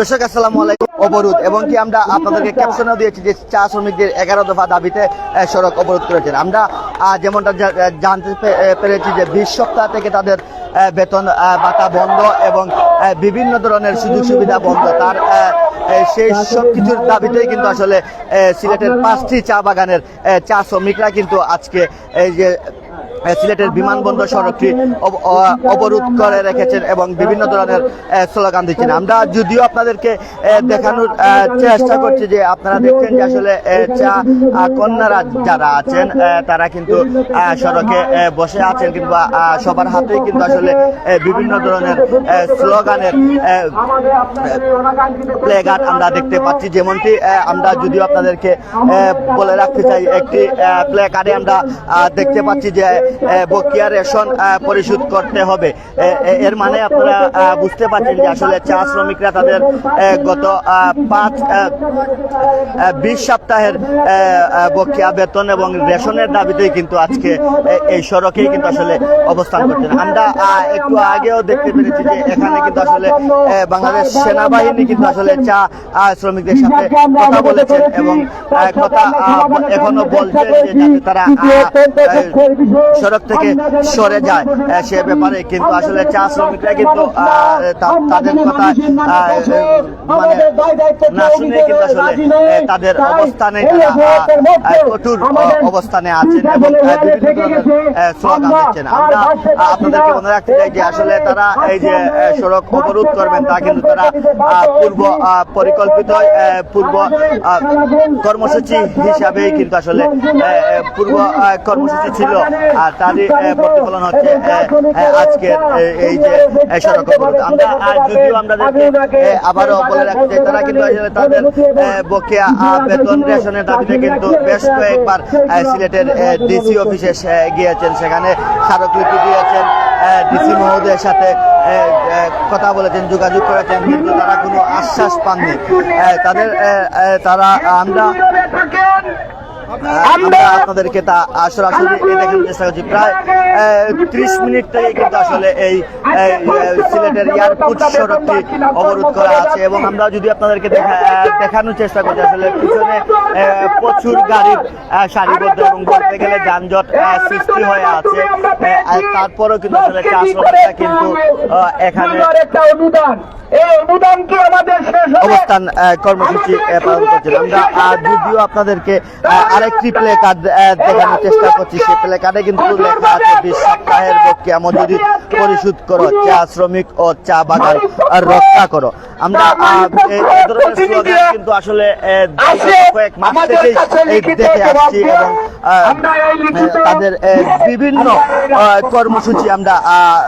দর্শক, আসসালামু আলাইকুম। অবরোধ, এবং কি আমরা আপনাদেরকে ক্যাপশনও দিয়েছি যে চা শ্রমিকদের এগারো দফা দাবিতে সড়ক অবরোধ করেছেন। আমরা যেমনটা জানতে পেরেছি যে বিশ সপ্তাহ থেকে তাদের বেতন ভাতা বন্ধ এবং বিভিন্ন ধরনের সুযোগ সুবিধা বন্ধ। তার সেই সব কিছুর দাবিতেই কিন্তু আসলে সিলেটের পাঁচটি চা বাগানের চা শ্রমিকরা কিন্তু আজকে এই যে সিলেটের বিমানবন্দর সড়কটি অবরোধ করে রেখেছেন এবং বিভিন্ন ধরনের স্লোগান দিচ্ছেন। আমরা যদিও আপনাদেরকে দেখানোর চেষ্টা করছি যে আপনারা দেখছেন যে আসলে চা কন্যারা যারা আছেন তারা কিন্তু সড়কে বসে আছেন কিংবা সবার হাতেই কিন্তু আসলে বিভিন্ন ধরনের স্লোগানের আহ, আমাদের আপনাদের এই অনাকাঙ্ক্ষিত প্লে গার্ড আমরা দেখতে পাচ্ছি। যেমনটি আমরা যদিও আপনাদেরকে বলে রাখতে চাই একটি প্লে কার্ডে আমরা দেখতে পাচ্ছি যে বকেয়া রেশন পরিশোধ করতে হবে। এর মানে আপনারা বুঝতে পারছেন যে আসলে চা শ্রমিকরা তাদের গত পাঁচ বিশ সপ্তাহের আহ, বেতন এবং রেশনের দাবিতেই কিন্তু আজকে এই সড়কেই কিন্তু আসলে অবস্থান করছেন। আমরা একটু আগেও দেখতে পেরেছি যে এখানে কিন্তু আসলে বাংলাদেশ সেনাবাহিনী কিন্তু আসলে চা শ্রমিকদের সাথে কথা বলেছেন এবং কথা এখনও বলছেন যে তারা সড়ক থেকে সরে যায় সে ব্যাপারে কিন্তু আসলে চা শ্রমিকরা কিন্তু তাদের কথা মানে না শুনে কিন্তু আসলে তাদের অবস্থানে কঠোর অবস্থানে আছেন এবং স্লোগান দিচ্ছেন। আমরা আপনাদেরকে মনে রাখতে চাই যে আসলে তারা এই যে সড়ক অবরোধ করবেন তা কিন্তু তারা আহ, পূর্ব আহ, পরিকল্পিত পূর্ব কর্মসূচি হিসাবেই কিন্তু আসলে পূর্ব কর্মসূচি ছিল। আর তারই প্রতিফলন হচ্ছে আজকের এই যে সড়ক অবরোধ। আমরা যদিও আমাদেরকে আবারও বলে রাখতে তারা কিন্তু তাদের বকেয়া বেতন রেশনের দাবিতে কিন্তু বেশ কয়েকবার সিলেটের ডিসি অফিসে গিয়েছেন। সেখানে স্মারকলিপি দিয়েছেন ডিসি মহোদয়ের সাথে কথা বলেছেন যোগাযোগ করেছেন কিন্তু তারা কোনো আশ্বাস পাননি। তাদের তারা আমরা আপনাদেরকে তা সরাসরি এই দেখানোর চেষ্টা করছি। প্রায় ত্রিশ মিনিট থেকে কিন্তু আসলে এই সিলেটের এয়ারপোর্ট সড়কটি অবরোধ করা আছে এবং আমরা যদি আপনাদেরকে দেখা- দেখানোর চেষ্টা করছি আসলে পিছনে প্রচুর গাড়ির সারিবদ্ধ এবং বলতে গেলে যানজট সৃষ্টি হয়ে আছে। তারপরেও কিন্তু আসলে চা কিন্তু এখানে একটা অনুদান। এই অনুদান কি আমাদের অবস্থান কর্মসূচি পালন করছেন। আমরা যদিও আপনাদেরকে আরেকটি প্লে কার্ড দেখানোর চেষ্টা করছি। সেই প্লে কার্ডে কিন্তু লেখা আছে বিশ সপ্তাহের বকেয়া মজুরি পরিশোধ করো চা শ্রমিক ও চা বাগান রক্ষা করো। আমরা কিন্তু আসলে কয়েক মাস থেকেই দেখে আসছি এবং তাদের বিভিন্ন কর্মসূচি আমরা আহ,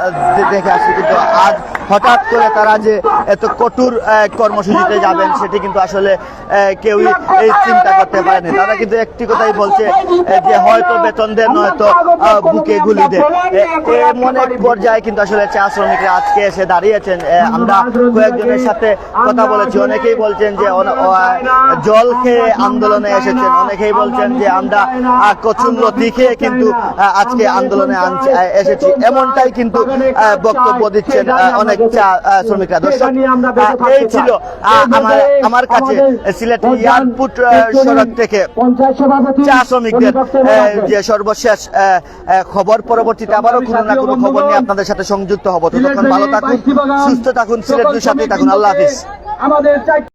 দেখে আসছি। কিন্তু আজ হঠাৎ করে তারা যে এত কঠোর কর্মসূচিতে যাবেন সেটি কিন্তু আসলে কেউই এই চিন্তা করতে পারেনি তারা কিন্তু একটি কথাই বলছে যে হয়তো বেতন দেন নয়তো বুকে গুলি দেন। এমন এক পর্যায়ে কিন্তু আসলে চা শ্রমিকরা আজকে এসে দাঁড়িয়েছেন। আমরা কয়েকজনের সাথে কথা বলেছি। অনেকেই বলছেন যে জল খেয়ে আন্দোলনে এসেছেন। অনেকেই বলছেন যে আমরা আহ, কচুর লতি খেয়ে কিন্তু আজকে আন্দোলনে এসেছি। এমনটাই কিন্তু বক্তব্য দিচ্ছেন অনেক। চা শ্রমিকরা দর্শক এই ছিল আমার আমার কাছে সিলেট ইয়ারপুট সড়ক থেকে চা শ্রমিকদের যে সর্বশেষ খবর পরবর্তীতে আবারও কোনো না কোনো খবর নিয়ে আপনাদের সাথে সংযুক্ত হব। ততক্ষণ ভালো থাকুন সুস্থ থাকুন সিলেট দুই সাথে থাকুন। আল্লাহ হাফিজ। আমাদের